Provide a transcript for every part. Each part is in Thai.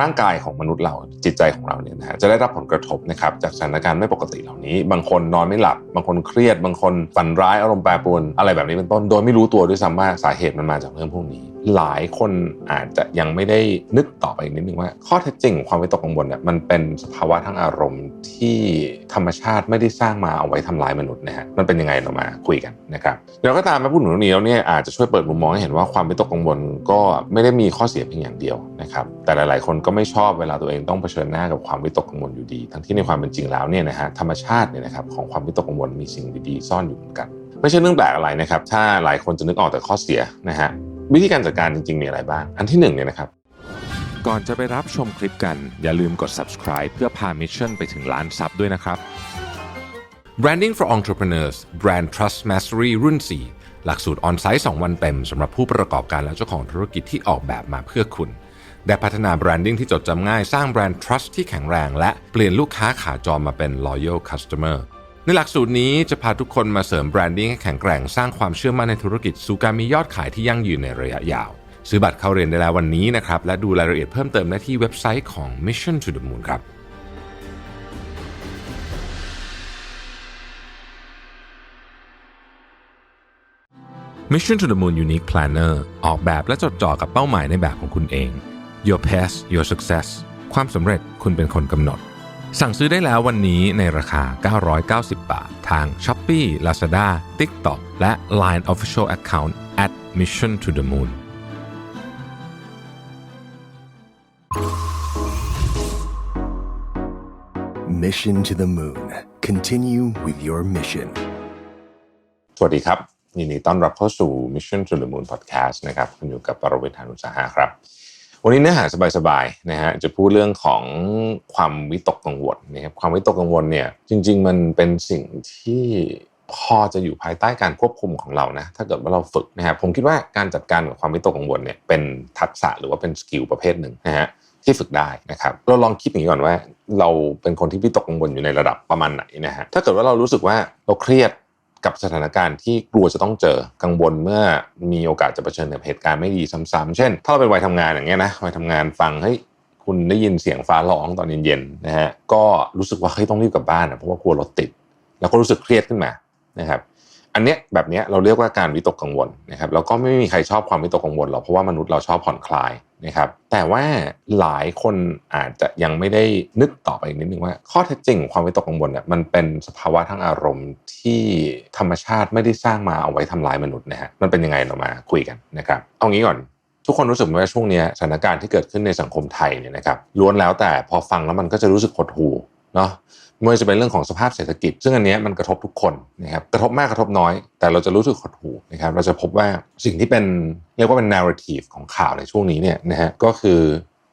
ร่างกายของมนุษย์เราจิตใจของเราเนี่ยนะฮะจะได้รับผลกระทบนะครับจากสถานการณ์ไม่ปกติเหล่านี้ บางคนนอนไม่หลับ บางคนเครียด บางคนฝันร้ายอารมณ์แปรปรวนอะไรแบบนี้เป็นต้นโดยไม่รู้ตัวด้วยซ้ำว่าสาเหตุมันมาจากเรื่องพวกนี้ หลายคนอาจจะยังไม่ได้นึกต่อไปอีกนิดนึงว่า ข้อเท็จจริงของความวิตกกังวลเนี่ยมันเป็นสภาวะทางอารมณ์ที่ธรรมชาติไม่ได้สร้างมาเอาไว้ทำลายมนุษย์นะฮะมันเป็นยังไงเรามาคุยกันนะครับเดี๋ยวก็ตามมาพูดถึงเรื่องนี้แล้วเนี่ยอาจจะช่วยเปิดมุมมองให้เห็นว่าความวิตกกังวลก็ไม่ได้มีข้อเสียเพียงอย่างเดียวนะครับแต่หลาย ๆ คนก็ไม่ชอบเวลาตัวเองต้องเผชิญหน้ากับความวิตกกังวลอยู่ดี ทั้งที่ในความเป็นจริงแล้วเนี่ยนะฮะธรรมชาติเนี่ยนะครับของความวิตกกังวลมีสิ่งดีๆซ่อนอยู่เหมือนกันไม่ใช่เรื่องแปลกอะไรนะครับ ถ้าหลายคนจะนึกออกแต่ข้อเสียนะฮะ วิธีการจัดการจริง ๆ มีอะไรบ้าง อันที่หนึ่งเนี่ยนะครับ ก่อนจะไปรับชมคลิปกัน อย่าลืมกด subscribe เพื่อพามิชชั่นไปถึงล้านซับด้วยนะครับ Branding for Entrepreneurs Brand Trust Mastery รุ่น 4 หลักสูตรออนไซต์ 2 วันเต็มสำหรับผู้ประกอบการและเจ้าของธุรกิจที่ออกแบบมาเพื่อคุณ ได้พัฒนาแบรนดิ้งที่จดจำง่าย สร้างแบรนด์ trust ที่แข็งแรง และเปลี่ยนลูกค้าขาจรมาเป็น loyal customer ในหลักสูตรนี้จะพาทุกคนมาเสริมแบรนดิ้งให้แข็งแกร่งสร้างความเชื่อมั่นในธุรกิจสู่การมียอดขายที่ยั่งยืนในระยะยาว ซื้อบัตรเข้าเรียนได้แล้ววันนี้นะครับ และดูรายละเอียดเพิ่มเติมได้ที่เว็บไซต์ของ Mission to the Moon ครับ Mission to the Moon Unique Planner ออกแบบและจดจ่อกับเป้าหมายในแบบของคุณเอง Your Path Your Success ความสำเร็จคุณเป็นคนกำหนด สั่งซื้อได้แล้ววันนี้ในราคา 990 บาท ทาง Shopee Lazada TikTok และ Line Official Account at Mission to the Moon Mission to the Moon. Continue with your mission. สวัสดีครับยินดีต้อนรับเข้าสู่ Mission to the Moon Podcast นะครับคุณอยู่กับปรเวทานุสาหะครับ วันนี้เนื้อหาสบายๆนะฮะจะพูดเรื่องของความวิตกกังวลนะครับความวิตกกังวลเนี่ยจริง ๆ มันเป็นสิ่งที่พอจะอยู่ภายใต้การควบคุมของเรานะถ้าเกิดว่าเราฝึกนะครับผมคิดว่าการจัดการกับความวิตกกังวลเนี่ยเป็นทักษะหรือว่าเป็นสกิลประเภทหนึ่งนะฮะที่ฝึกได้นะครับเราลองคิดอย่างนี้ก่อนว่า เราเป็นคนที่วิตกกังวลอยู่ในระดับประมาณไหนนะฮะถ้าเกิดว่าเรารู้สึกว่าเราเครียด กับสถานการณ์ที่กลัวจะต้องเจอกังวลเมื่อมีโอกาสจะเผชิญกับเหตุการณ์ไม่ดีซ้ำๆเช่น ถ้าเราเป็นวัยทำงานอย่างเงี้ยนะวัยทำงานฟังเฮ้ยคุณได้ยินเสียงฟ้าร้องตอนเย็นๆนะฮะก็รู้สึกว่าเฮ้ยต้องรีบกลับบ้านนะเพราะว่ากลัวรถติด แล้วก็รู้สึกเครียดขึ้นมานะครับ อันเนี้ยแบบเนี้ยเราเรียกว่าการวิตกกังวลนะครับแล้วก็ไม่มีใครชอบความวิตกกังวลหรอกเพราะว่ามนุษย์เราชอบผ่อนคลายนะครับแต่ว่าหลายคนอาจจะยังไม่ได้นึกต่อไปอีกนิดนึงว่า ข้อเท็จจริงของความวิตกกังวลเนี่ยมันเป็นสภาวะทางอารมณ์ที่ธรรมชาติไม่ได้สร้างมาเอาไว้ทำลายมนุษย์นะฮะมันเป็นยังไงเรามาคุยกันนะครับเอางี้ก่อนทุกคนรู้สึกไหมว่าช่วงเนี้ยสถานการณ์ที่เกิดขึ้นในสังคมไทยเนี่ยนะครับล้วนแล้วแต่พอฟังแล้วมันก็จะรู้สึกหดหู่ เนาะไม่ว่าจะเป็นเรื่องของสภาพเศรษฐกิจ ซึ่งอันนี้มันกระทบทุกคนนะครับกระทบมากกระทบน้อย แต่เราจะรู้สึกหดหู่นะครับเราจะพบว่าสิ่งที่เป็นเรียกว่าเป็น narrative ของข่าวในช่วงนี้เนี่ยนะฮะก็คือ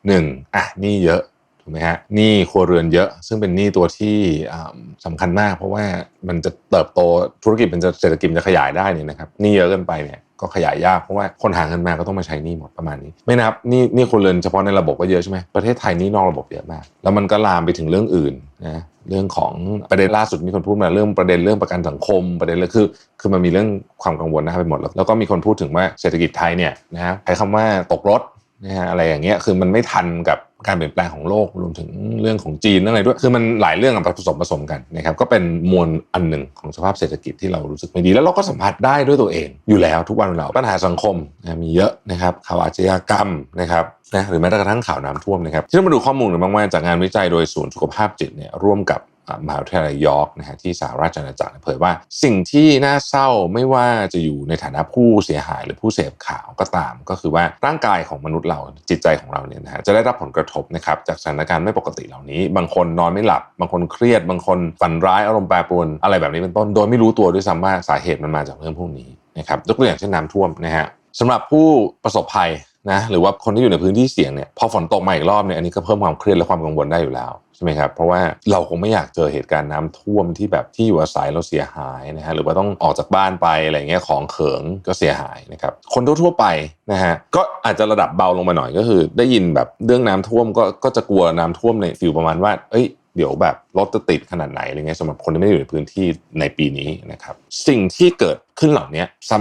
หนึ่งอะหนี่เยอะถูกไหมฮะหนี่ครัวเรือนเยอะ ซึ่งเป็นหนี้ตัวที่อ่าสำคัญมาก เพราะว่ามันจะเติบโตธุรกิจมันจะเศรษฐกิจจะขยายได้นี่นะครับหนี่เยอะเกินไปเนี่ย ก็ขยายยากเพราะว่าคนหาเงินมาก็ต้องมาใช้นี้หมดประมาณนี้ ไม่นับนี่นี่ครัวเรือนเฉพาะในระบบก็เยอะใช่ไหมประเทศไทยนี่นอกระบบเยอะมาก แล้วมันก็ลามไปถึงเรื่องอื่นนะเรื่องของประเด็นล่าสุดมีคนพูดมาเรื่องประเด็นเรื่องประกันสังคมประเด็นเรื่องคือ คือมันมีเรื่องความกังวลนะไปหมดแล้วแล้วก็มีคนพูดถึงว่าเศรษฐกิจไทยเนี่ยนะฮะใช้คำว่าตกรถนะฮะอะไรอย่างเงี้ยคือมันไม่ทันกับ การเปลี่ยนแปลงของโลกรวมถึงเรื่องของจีนอะไรด้วยคือมันหลายเรื่องผสมผสมกันนะครับก็เป็นมวลอันหนึ่งของสภาพเศรษฐกิจที่เรารู้สึกไม่ดี แล้วเราก็สัมผัสได้ด้วยตัวเองอยู่แล้วทุกวันเราปัญหาสังคมมีเยอะนะครับข่าวอาชญากรรมนะครับนะหรือแม้กระทั่งข่าวน้ำท่วมนะครับที่เรามาดูข้อมูลกันบ้างว่าจากงานวิจัยโดยศูนย์สุขภาพจิตเนี่ยร่วมกับ มหาวิทยาลัยยอร์กนะฮะที่สหราชอาณาจักรเผยว่า สิ่งที่น่าเศร้าไม่ว่าจะอยู่ในฐานะผู้เสียหายหรือผู้เสพข่าวก็ตาม ก็คือว่าร่างกายของมนุษย์เราจิตใจของเราเนี่ยนะฮะจะได้รับผลกระทบนะครับจากสถานการณ์ไม่ปกติเหล่านี้ บางคนนอนไม่หลับ บางคนเครียด บางคนฝันร้ายอารมณ์แปรปรวนอะไรแบบนี้เป็นต้นโดยไม่รู้ตัวด้วยซ้ำว่าสาเหตุมันมาจากเรื่องพวกนี้นะครับยกตัวอย่างเช่นน้ำท่วมนะฮะสำหรับผู้ประสบภัย นะหรือว่าคนที่อยู่ในพื้นที่เสี่ยงเนี่ยพอฝนตกมาอีกรอบเนี่ยอันนี้ก็เพิ่มความเครียดและความกังวลได้อยู่แล้วใช่ไหมครับเพราะว่าเราคงไม่อยากเจอเหตุการณ์น้ำท่วมที่แบบที่อยู่อาศัยเราเสียหายนะฮะหรือว่าต้องออกจากบ้านไปอะไรเงี้ยของเขิงก็เสียหายนะครับคนทั่วๆไปนะฮะก็อาจจะระดับเบาลงมาหน่อยก็คือ ได้ยินแบบเรื่องน้ำท่วมก็ก็จะกลัวน้ำท่วมในฟิลประมาณว่า เอ้ย เดี๋ยวแบบรถจะติดขนาดไหนอะไรเงี้ยสำหรับคนที่ไม่ได้อยู่ในพื้นที่ในปีนี้นะครับสิ่งที่เกิดขึ้นเหล่านี้ซ้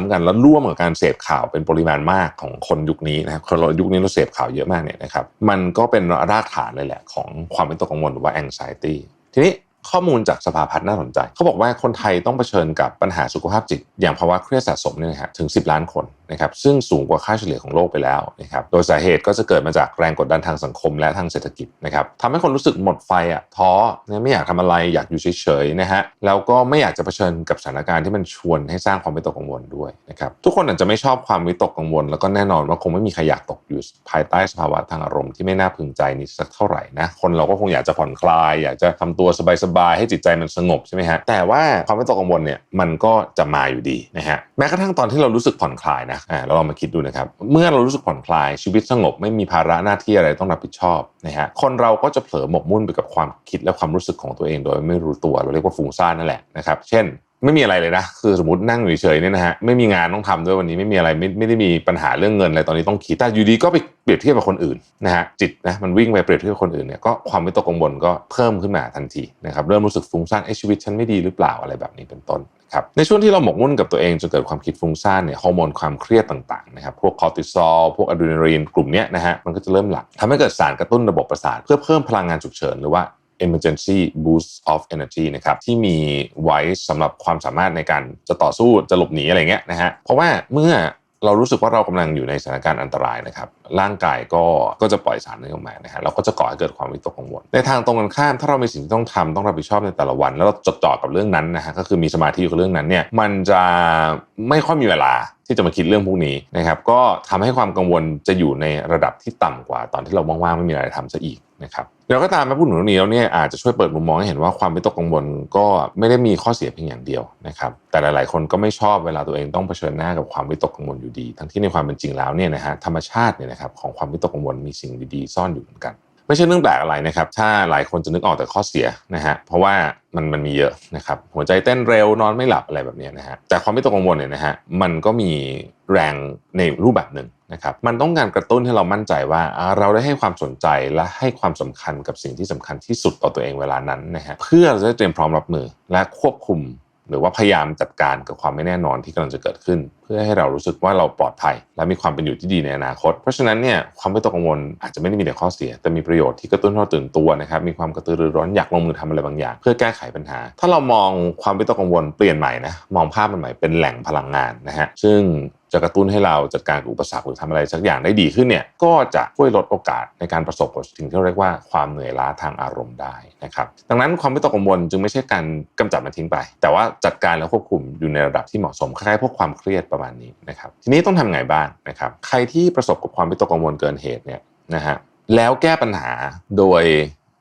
ำๆๆๆกันแล้วร่วมกับการเสพข่าวเป็นปริมาณมากของคนยุคนี้นะครับคนเรายุคนี้เราเสพข่าวเยอะมากเนี่ยนะครับมันก็เป็นรากฐานเลยแหละของความเป็นตัวกังวลหรือว่า anxiety ทีนี้ ข้อมูลจากสภาพัฒน์น่าสนใจ เขาบอกว่าคนไทยต้องเผชิญกับปัญหาสุขภาพจิต อย่างภาวะเครียดสะสมเนี่ยนะฮะถึง 10 ล้านคนนะครับซึ่งสูงกว่าค่าเฉลี่ยของโลกไปแล้วนะครับโดยสาเหตุก็จะเกิดมาจากแรงกดดันทางสังคมและทางเศรษฐกิจนะครับทำให้คนรู้สึกหมดไฟอะท้อเนี่ยไม่อยากทำอะไรอยากอยู่เฉยๆนะฮะแล้วก็ไม่อยากจะเผชิญกับสถานการณ์ที่มันชวนให้สร้างความวิตกกังวลด้วยนะครับทุกคนอาจจะไม่ชอบความวิตกกังวล แล้วก็แน่นอนว่าคงไม่มีใครอยากตกอยู่ภายใต้สภาวะทางอารมณ์ที่ไม่น่าพึงใจนี้สักเท่าไหร่นะคนเราก็คงอยากจะผ่อนคลาย อยากจะทำตัวสบายบายให้จิตใจมันสงบใช่ไหมฮะแต่ว่าความวิตกกังวลเนี่ยมันก็จะมาอยู่ดีนะฮะแม้กระทั่งตอนที่เรารู้สึกผ่อนคลายนะอ่าเราลองมาคิดดูนะครับเมื่อเรารู้สึกผ่อนคลายชีวิตสงบไม่มีภาระหน้าที่อะไรต้องรับผิดชอบนะฮะคนเราก็จะเผลอหมกมุ่นไปกับความคิดและความรู้สึกของตัวเอง โดยไม่รู้ตัวเราเรียกว่าฟุ้งซ่านนั่นแหละนะครับเช่น ไม่มีอะไรเลยนะคือสมมตินั่งอยู่เฉยๆเนี่ยนะฮะไม่มีงานต้องทำด้วยวันนี้ไม่มีอะไรไม่ไม่ได้มีปัญหาเรื่องเงินอะไรตอนนี้ต้องคิดแต่อยู่ดีก็ไปเปรียบเทียบกับคนอื่นนะฮะจิตนะมันวิ่งไปเปรียบเทียบกับคนอื่นเนี่ยก็ความวิตกกังวลก็เพิ่มขึ้นมาทันทีนะครับเริ่มรู้สึกฟุ้งซ่านไอ้ชีวิตฉันไม่ดีหรือเปล่าอะไรแบบนี้เป็นต้นครับในช่วงที่เราหมกมุ่นกับตัวเองจนเกิดความคิดฟุ้งซ่านเนี่ยฮอร์โมนความเครียดต่างๆนะครับพวกคอร์ติซอลพวกอะดรีนาลีนกลุ่มเนี้ยนะฮะมันก็จะเริ่มหลั่งทำให้เกิดสารกระตุ้นระบบประสาทเพื่อเพิ่มพลังงานฉุกเฉินหรือว่า emergency boost of energy นะครับที่มีไว้สำหรับความสามารถในการจะต่อสู้จะหลบหนีอะไรเงี้ยนะฮะเพราะว่าเมื่อเรารู้สึกว่าเรากำลังอยู่ในสถานการณ์อันตรายนะครับ ร่างกายก็ก็จะปล่อยสารนี้ออกมานะฮะเราก็จะก่อให้เกิดความวิตกกังวลในทางตรงกันข้าม ถ้าเรามีสิ่งที่ต้องทำต้องรับผิดชอบในแต่ละวัน แล้วเราจดจ่อกับเรื่องนั้นนะฮะก็คือมีสมาธิกับเรื่องนั้นเนี่ยมันจะไม่ค่อยมีเวลาที่จะมาคิดเรื่องพวกนี้นะครับก็ทำให้ความกังวลจะอยู่ในระดับที่ต่ำกว่า ตอนที่เราว่างๆไม่มีอะไรทำซะอีกนะครับแล้วก็ตามมาพูดถึงเรื่องนี้แล้วเนี่ยอาจจะช่วยเปิดมุมมองให้เห็นว่าความวิตกกังวลก็ไม่ได้มีข้อเสียเพียงอย่างเดียวนะครับแต่หลายๆ คนก็ไม่ชอบเวลาตัวเองต้องเผชิญหน้ากับความวิตกกังวลอยู่ดี ทั้งที่ในความเป็นจริงแล้วเนี่ยนะฮะธรรมชาติเนี่ยนะครับของความวิตกกังวลมีสิ่งดีๆ ซ่อนอยู่เหมือนกัน ไม่ใช่เรื่องแปลกอะไรนะครับถ้าหลายคนจะนึกออกแต่ข้อเสียนะฮะเพราะว่ามันมันมีเยอะนะครับหัวใจเต้นเร็วนอนไม่หลับอะไรแบบนี้นะฮะแต่ความไม่ตกกังวลเนี่ยนะฮะมันก็มีแรงในรูปแบบหนึ่งนะครับมันต้องการกระตุ้นให้เรามั่นใจว่าเราได้ให้ความสนใจและให้ความสำคัญกับสิ่งที่สำคัญที่สุดต่อตัวเองเวลานั้นนะฮะเพื่อเราจะได้เตรียมพร้อมรับมือและควบคุม หรือว่าพยายามจัดการกับความไม่แน่นอนที่กำลังจะเกิดขึ้น เพื่อให้เรารู้สึกว่าเราปลอดภัย และมีความเป็นอยู่ที่ดีในอนาคต เพราะฉะนั้นเนี่ยความไม่ตกกังวลอาจจะไม่ได้มีแต่ข้อเสีย แต่มีประโยชน์ที่กระตุ้นให้เราตื่นตัวนะครับมีความกระตือรือร้นอยากลงมือทำอะไรบางอย่าง เพื่อแก้ไขปัญหา ถ้าเรามองความไม่ตกกังวลเปลี่ยนใหม่นะมองภาพมันใหม่เป็นแหล่งพลังงานนะฮะซึ่ง จะกระตุ้นให้เราจัดการกับอุปสรรคหรือทำอะไรสักอย่างได้ดีขึ้นเนี่ยก็จะช่วยลดโอกาสในการประสบกับสิ่งที่เรียกว่าความเหนื่อยล้าทางอารมณ์ได้นะครับดังนั้นความไม่ตกกังวลจึงไม่ใช่การกำจัดมันทิ้งไป แต่ว่าจัดการและควบคุมอยู่ในระดับที่เหมาะสมคล้ายๆพวกความเครียดประมาณนี้นะครับทีนี้ต้องทำไงบ้างนะครับใครที่ประสบกับความไม่ตกกังวลเกินเหตุเนี่ยนะฮะแล้วแก้ปัญหาโดย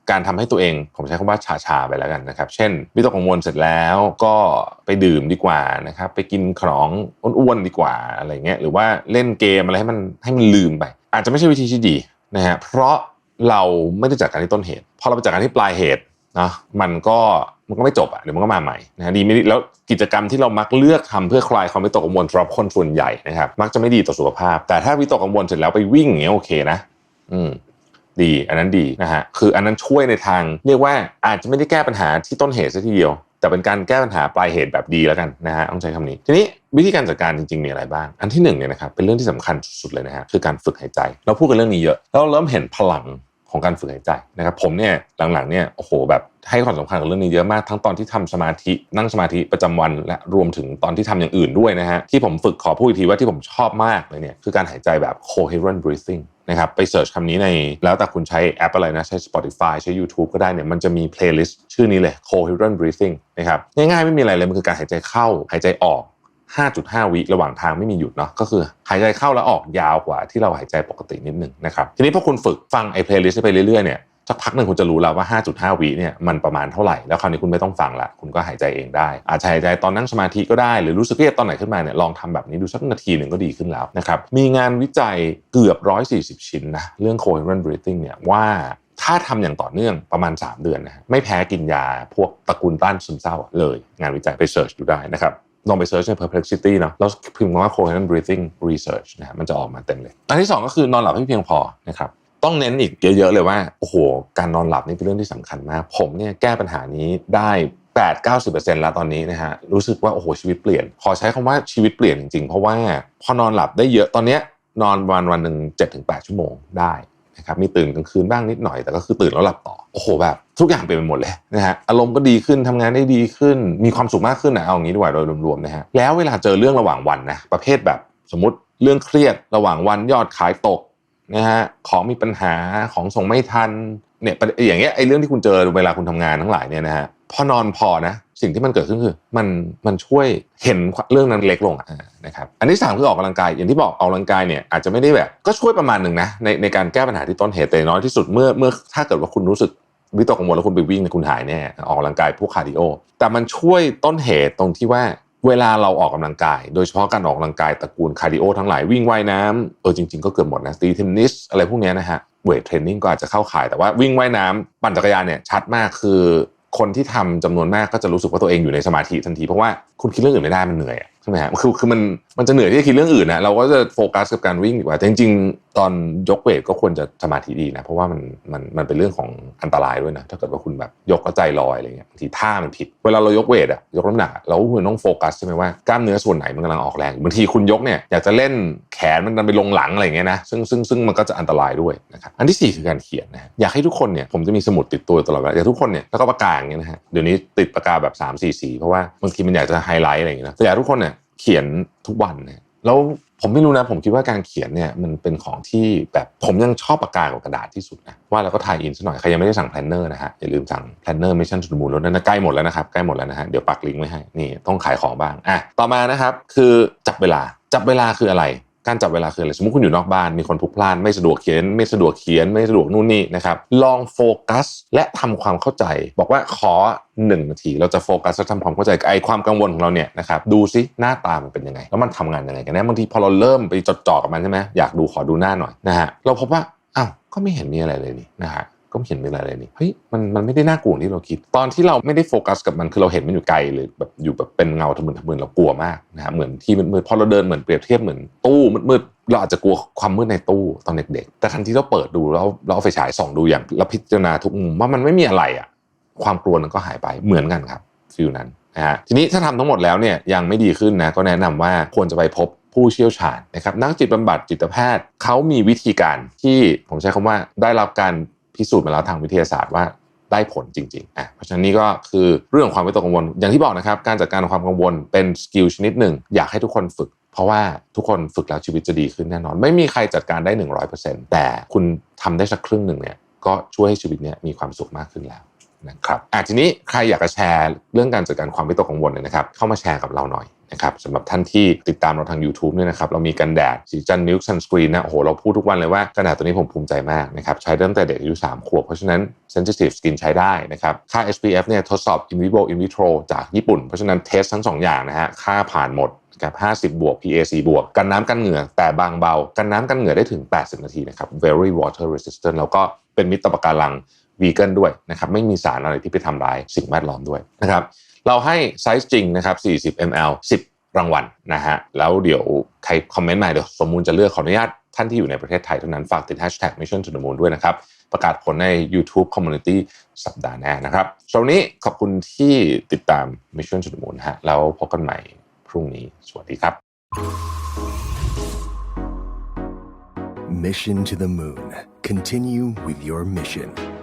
การทำให้ตัวเอง ผมใช้คำว่าชาชาไปแล้วกันนะครับ เช่นวิตกกังวลเสร็จแล้วก็ไปดื่มดีกว่านะครับ ไปกินของอ้วนๆดีกว่าอะไรเงี้ยหรือว่าเล่นเกมอะไรให้มันให้มันลืมไป อาจจะไม่ใช่วิธีที่ดีนะฮะเพราะเราไม่ได้จัดการที่ต้นเหตุ พอเราไปจัดการที่ปลายเหตุนะมันก็มันก็ไม่จบอะเดี๋ยวมันก็มาใหม่นะฮะดีไม่ดีแล้วกิจกรรมที่เรามักเลือกทำเพื่อคลายความวิตกกังวลสำหรับคนส่วนใหญ่นะครับ มักจะไม่ดีต่อสุขภาพ แต่ถ้าวิตกกังวลเสร็จแล้วไปวิ่งอย่างเงี้ยโอเคนะ อืม ดีอันนั้นดีนะฮะคืออันนั้นช่วยในทาง เรียกว่าอาจจะไม่ได้แก้ปัญหาที่ต้นเหตุซะทีเดียว แต่เป็นการแก้ปัญหาปลายเหตุแบบดีแล้วกันนะฮะต้องใช้คำนี้ ทีนี้วิธีการจัดการจริงๆมีอะไรบ้าง อันที่หนึ่งเนี่ยนะครับเป็นเรื่องที่สำคัญสุดๆเลยนะฮะคือการฝึกหายใจ เราพูดกันเรื่องนี้เยอะแล้วเราเริ่มเห็นพลังของการฝึกหายใจนะครับผมเนี่ยหลังๆเนี่ยโอ้โหแบบให้ความสำคัญกับเรื่องนี้เยอะมากทั้งตอนที่ทำสมาธินั่งสมาธิประจำวันและรวมถึงตอนที่ทำอย่างอื่นด้วยนะฮะที่ผมฝึกขอพูดอีกทีว่าที่ผมชอบมากเลยเนี่ยคือการหายใจแบบ coherent breathing นะครับไปเสิร์ชคำนี้ในแล้วแต่คุณใช้แอปอะไรนะใช้ Spotify ใช้ YouTube ก็ได้เนี่ยมันจะมีเพลย์ลิสต์ชื่อนี้เลย coherent breathing นะครับง่ายๆไม่มีอะไรเลย มันคือการหายใจเข้าหายใจออก 5.5 วิระหว่างทางไม่มีหยุดเนาะก็คือหายใจเข้าแล้วออกยาวกว่าที่เราหายใจปกตินิดนึงนะครับทีนี้พอคุณฝึกฟังไอ้เพลย์ลิสต์ไปเรื่อยๆเนี่ย สักพักหนึ่งคุณจะรู้แล้วว่า 5.5 วิเนี่ยมันประมาณเท่าไหร่ แล้วคราวนี้คุณไม่ต้องฟังละคุณก็หายใจเองได้ อาจจะหายใจตอนนั่งสมาธิก็ได้ หรือรู้สึกเครียดตอนไหนขึ้นมาเนี่ยลองทำแบบนี้ดูสักนาทีหนึ่งก็ดีขึ้นแล้วนะครับมีงานวิจัยเกือบ 140 ชิ้นนะเรื่อง coherent breathing เนี่ยว่าถ้าทำอย่างต่อเนื่องประมาณ 3 เดือนนะฮะไม่แพ้กินยาพวกตระกูลต้านซึมเศร้าเลย งานวิจัยไปเสิร์ชดูได้นะครับลองไปเสิร์ชใน perplexity เนาะแล้วพิมพ์ว่า coherent breathing research นะฮะมันจะออกมาเต็มเลย อันที่ 2 ก็คือนอนหลับให้เพียงพอนะครับ ต้องเน้นอีกเยอะๆเลยว่าโอ้โหการนอนหลับนี่เป็นเรื่องที่สำคัญมาก ผมเนี่ยแก้ปัญหานี้ได้8 90 แล้วตอนนี้นะฮะรู้สึกว่าโอ้โหชีวิตเปลี่ยน ขอใช้คำว่าชีวิตเปลี่ยนจริงๆ เพราะว่าพอนอนหลับได้เยอะตอนเนี้ยนอนวันวันหนึ่ง7-8ชั่วโมงได้นะครับมีตื่นกลางคืนบ้างนิดหน่อยแต่ก็คือตื่นแล้วหลับต่อโอ้โหแบบทุกอย่างเปลี่ยนไปหมดเลยนะฮะอารมณ์ก็ดีขึ้นทำงานได้ดีขึ้น มีความสุขมากขึ้นนะเอาอย่างนี้ดีกว่าโดยรวมๆนะฮะแล้วเวลาเจอเรื่องระหว่างวันนะประเภทแบบสมมติเรื่องเครียดระหว่างวันยอดขายตก นะฮะของมีปัญหาของส่งไม่ทันเนี่ยอย่างเงี้ยไอ้เรื่องที่คุณเจอเวลาคุณทำงานทั้งหลายเนี่ยนะฮะพอนอนพอนะสิ่งที่มันเกิดขึ้นคือมันมันช่วยเห็นเรื่องนั้นเล็กลงนะครับอันที่สามคือออกกำลังกายอย่างที่บอกออกกำลังกายเนี่ยอาจจะไม่ได้แบบ ก็ช่วยประมาณหนึ่งนะในในการแก้ปัญหาที่ต้นเหตุแต่น้อยที่สุดเมื่อเมื่อถ้าเกิดว่าคุณรู้สึกวิตกกังวลแล้วคุณไปวิ่งเนี่ยคุณหายแน่ออกกำลังกายพวกคาร์ดิโอแต่มันช่วยต้นเหตุตรงที่ว่า เวลาเราออกกำลังกาย โดยเฉพาะการออกกำลังกายตระกูลคาร์ดิโอทั้งหลายวิ่งว่ายน้ำเออจริงๆก็เกือบหมดนะตีเทนนิสอะไรพวกเนี้ยนะฮะเวทเทรนนิ่งก็อาจจะเข้าข่ายแต่ว่าวิ่งว่ายน้ำปั่นจักรยานเนี่ยชัดมากคือคนที่ทำจำนวนมากก็จะรู้สึกว่าตัวเองอยู่ในสมาธิทันทีเพราะว่าคุณคิดเรื่องอื่นไม่ได้มันเหนื่อยอะ ช่ไหมฮะคือคือมันมันจะเหนื่อยที่จะคิดเรื่องอื่นนะเราก็จะโฟกัสกับการวิ่งดีกว่าแต่จริง ๆ ตอนยกเวทก็ควรจะสมาธิดีนะ เพราะว่ามันมันมันเป็นเรื่องของอันตรายด้วยนะถ้าเกิดว่าคุณแบบยกแล้วใจลอยอะไรเงี้ยบางทีท่ามันผิด เวลาเรายกเวทอะยกน้ำหนักเราควรต้องโฟกัสใช่ไหมว่ากล้ามเนื้อส่วนไหนมันกำลังออกแรงบางทีคุณยกเนี่ยอยากจะเล่นแขนมันดันไปลงหลังอะไรเงี้ยนะซึ่งซึ่งซึ่งมันก็จะอันตรายด้วยนะครับอันที่สี่คือการเขียนนะฮะอยากให้ทุกคนเนี่ยผมจะมีสมุดติดตัวตลอดเวลาอยากทุกคนเนี่ยแล้วก็ปากกาอย่างเงี้ยนะฮะเดี๋ยวนี้ติดปากกาแบบ3 4สีเพราะว่าบางทีมันอยากจะไฮไลท์อะไรอย่างเงี้ยนะแต่อยากทุกคนเนี่ย เขียนทุกวันเนี่ยแล้วผมไม่รู้นะ ผมคิดว่าการเขียนเนี่ยมันเป็นของที่แบบผมยังชอบปากกากว่ากระดาษที่สุดนะว่าแล้วก็ถ่ายอินซะหน่อยใครยังไม่ได้สั่งแพลนเนอร์นะฮะอย่าลืมสั่งแพลนเนอร์มิชชั่นสุดมูลแล้วนั่นนะใกล้หมดแล้วนะครับใกล้หมดแล้วนะฮะเดี๋ยวปักลิงก์ไว้ให้นี่ต้องขายของบ้างอะต่อมานะครับคือจับเวลาจับเวลาคืออะไร การจับเวลาคืออะไรสมมติคุณอยู่นอกบ้านมีคนพลุกพล่านไม่สะดวกเขียน ไม่สะดวกเขียน ไม่สะดวกนู่นนี่นะครับลองโฟกัสและทำความเข้าใจ บอกว่าขอหนึ่งนาที เราจะโฟกัสและทำความเข้าใจไอ้ความกังวลของเราเนี่ยนะครับดูซิหน้าตามันเป็นยังไง แล้วมันทำงานยังไงกันแน่บางทีพอเราเริ่มไปจดจ่อกับมันใช่ไหมอยากดูขอดูหน้าหน่อยนะฮะเราพบว่าอ้าวก็ไม่เห็นมีอะไรเลยนี่นะฮะ ก็ไม่เห็นมีอะไรเลยนี่เฮ้ยมันมันไม่ได้น่ากลัวอย่างที่เราคิด ตอนที่เราไม่ได้โฟกัสกับมันคือเราเห็นมันอยู่ไกลหรือแบบอยู่แบบเป็นเงาทะมึนทะมึนเรากลัวมากนะฮะเหมือนที่มืดๆพอเราเดินเหมือนเปรียบเทียบเหมือนตู้มืดๆเราอาจจะกลัวความมืดในตู้ตอนเด็กๆ แต่ทันทีเราเปิดดูแล้วเราเอาไฟฉายส่องดูอย่างแล้วพิจารณาทุกมุมว่ามันไม่มีอะไรอะความกลัวนั้นก็หายไปเหมือนกันครับฟิลนั้นนะฮะทีนี้ถ้าทำทั้งหมดแล้วเนี่ยยังไม่ดีขึ้นนะก็แนะนำว่าควรจะไปพบผู้เชี่ยวชาญนะครับนักจิตบำบัดจิตแพทย์เขามีวิธีการที่ผมใช้คำว่าได้รับการ พิสูจน์มาแล้วทางวิทยาศาสตร์ว่าได้ผลจริงๆอะเพราะฉะนั้นนี่ก็คือเรื่องความวิตกกังวล อย่างที่บอกนะครับ การจัดการความกังวลเป็นสกิลชนิดหนึ่ง อยากให้ทุกคนฝึก เพราะว่าทุกคนฝึกแล้วชีวิตจะดีขึ้นแน่นอน ไม่มีใครจัดการได้ 100%แต่คุณทำได้สักครึ่งหนึ่งเนี่ยก็ช่วยให้ชีวิตเนี่ยมีความสุขมากขึ้นแล้ว นะครับอะทีนี้ใครอยากจะแชร์เรื่องการจัดการความวิตกกังวลเนี่ยนะครับเข้ามาแชร์กับเราหน่อยนะครับสำหรับท่านที่ติดตามเราทาง YouTube เนี่ยนะครับเรามีกันแดดสีจันนิวซันสกรีนนะโอ้โหเราพูดทุกวันเลยว่ากันแดดตัวนี้ผมภูมิใจมากนะครับใช้ตั้งแต่เด็กอายุ3ขวบเพราะฉะนั้น sensitive skin ใช้ได้นะครับค่า SPF เนี่ยทดสอบ in vivo in vitro จากญี่ปุ่น เพราะฉะนั้นเทสทั้ง 2 อย่างนะฮะค่าผ่านหมดนะครับ50 บวก PAC บวก กันน้ำกันเหงื่อแต่บางเบา กันน้ำกันเหงื่อได้ถึง 80 นาทีนะครับ very water resistant แล้วก็เป็นมิตรต่อปะการัง วีแกนด้วยนะครับไม่มีสารอะไรที่ไปทำร้ายสิ่งแวดล้อมด้วยนะครับเราให้ไซส์จริงนะครับ40 ml 10 รางวัลนะฮะแล้วเดี๋ยวใครคอมเมนต์มาเดี๋ยวสมมูลจะเลือกขออนุญาตท่านที่อยู่ในประเทศไทยเท่านั้นฝากติด hashtag mission to the moon ด้วยนะครับ ประกาศผลใน YouTube Community สัปดาห์หน้านะครับสำหรับนี้ขอบคุณที่ติดตาม Mission to the Moon ฮะแล้วพบกันใหม่พรุ่งนี้ สวัสดีครับ Mission to the Moon. Continue with your mission.